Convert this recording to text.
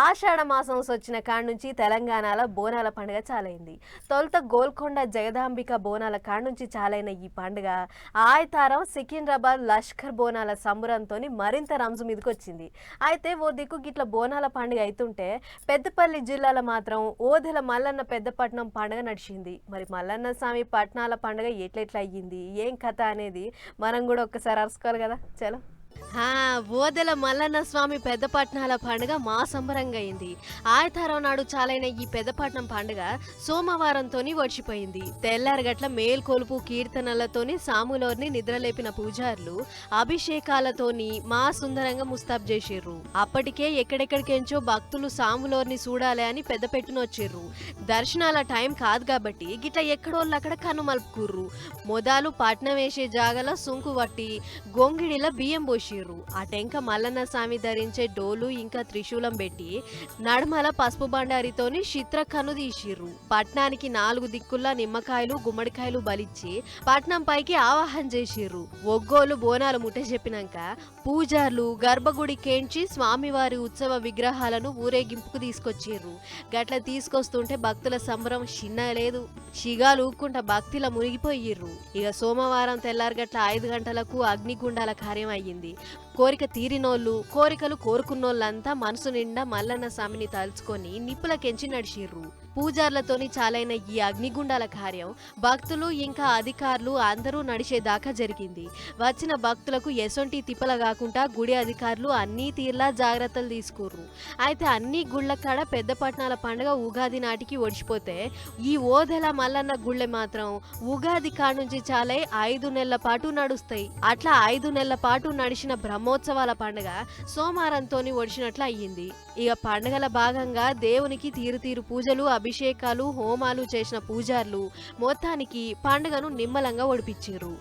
ఆషాఢ మాసం వచ్చిన కాడ నుంచి తెలంగాణలో బోనాల పండుగ చాలైంది. తొలుత గోల్కొండ జగదాంబిక బోనాల కాడ నుంచి చాలైన ఈ పండుగ ఆయతారం సికింద్రాబాద్ లష్కర్ బోనాల సంబరంతో మరింత రంజు మీదకి వచ్చింది అయితే ఓ దిక్కు గిట్ల బోనాల పండుగ అవుతుంటే పెద్దపల్లి జిల్లాలో మాత్రం ఓదెల మల్లన్న పెద్దపట్నం పండుగ నడిచింది. మరి మల్లన్న స్వామి పట్నాల పండుగ ఎట్లెట్లా అయ్యింది ఏం కథ అనేది మనం కూడా ఒక్కసారి అరుసుకోవాలి కదా. చలో. ఓదెల మల్లన్న స్వామి పెద్దపట్నాల పండుగ మా సంబరంగా అయింది ఆయతారం నాడు చాలైన ఈ పెద్దపట్నం పండుగ సోమవారంతోని వచ్చిపోయింది. తెల్లారగట్ల మేల్కొలుపు కీర్తనలతోని సాములోర్ని నిద్రలేపిన పూజారులు అభిషేకాలతోని మా సుందరంగా ముస్తాబ్ చేసిర్రు. అప్పటికే ఎక్కడెక్కడికెంచో భక్తులు సాములోర్ని చూడాలి అని పెద్ద పెట్టునొచ్చిర్రు దర్శనాల టైం కాదు కాబట్టి గిట్ల ఎక్కడోళ్ళు అక్కడ కన్ను మలుపుకుర్రు. మొదలు పట్నం వేసే జాగల సుంకు వట్టి గొంగిడిల బియ్యం పోసి ఆ టెంక మల్లన్న స్వామి ధరించే డోలు ఇంకా త్రిశూలం పెట్టి నడుమల పసుపు బండారితోని చిత్ర కన్ను తీసిర్రు. పట్నానికి నాలుగు దిక్కుల్లా నిమ్మకాయలు గుమ్మడికాయలు బలిచ్చి పట్నం పైకి ఆవాహన చేసిర్రు. ఒగ్గోలు బోనాలు ముట్ట చెప్పినాక పూజార్లు గర్భగుడి కేంచి స్వామివారి ఉత్సవ విగ్రహాలను ఊరేగింపుకు తీసుకొచ్చిర్రు. గట్ల తీసుకొస్తుంటే భక్తుల సంబరం చిన్న లేదు. షిగాలు ఊక్కుంట భక్తిలా మునిగిపోయిర్రు. ఇక సోమవారం తెల్లారగట్ల ఐదు గంటలకు అగ్నిగుండాల కార్యం అయ్యింది. కోరిక తీరినోళ్ళు కోరికలు కోరుకున్నోళ్ళంతా మనసు నిండా మల్లన్న స్వామిని తలుచుకొని నిప్పులకెంచి నడిచిర్రు. పూజార్లతోని చాలైన ఈ అగ్నిగుండాల కార్యం భక్తులు ఇంకా అధికారులు అందరూ నడిచేదాకా జరిగింది. వచ్చిన భక్తులకు ఎసొంటి తిప్పల కాకుండా గుడి అధికారులు అన్ని తీర్లా జాగ్రత్తలు తీసుకుర్రు. అయితే అన్ని గుళ్ళ కాడ పెద్ద పట్టణాల పండుగ ఉగాది నాటికి ఒడిచిపోతే ఈ ఓదెల మల్లన్న గుళ్ళె మాత్రం ఉగాది కాడ నుంచి చాలై ఐదు నెలల పాటు నడుస్తాయి. అట్లా ఐదు నెలల పాటు నడిచిన బ్రహ్మోత్సవాల పండుగ సోమవారంతో ఒడిచినట్లు అయ్యింది. ఇక పండుగల భాగంగా దేవునికి తీరు తీరు పూజలు అభిషేకాలు హోమాలు చేసిన పూజార్లు మొత్తానికి పండుగను నిమ్మలంగా ఒడిపించారు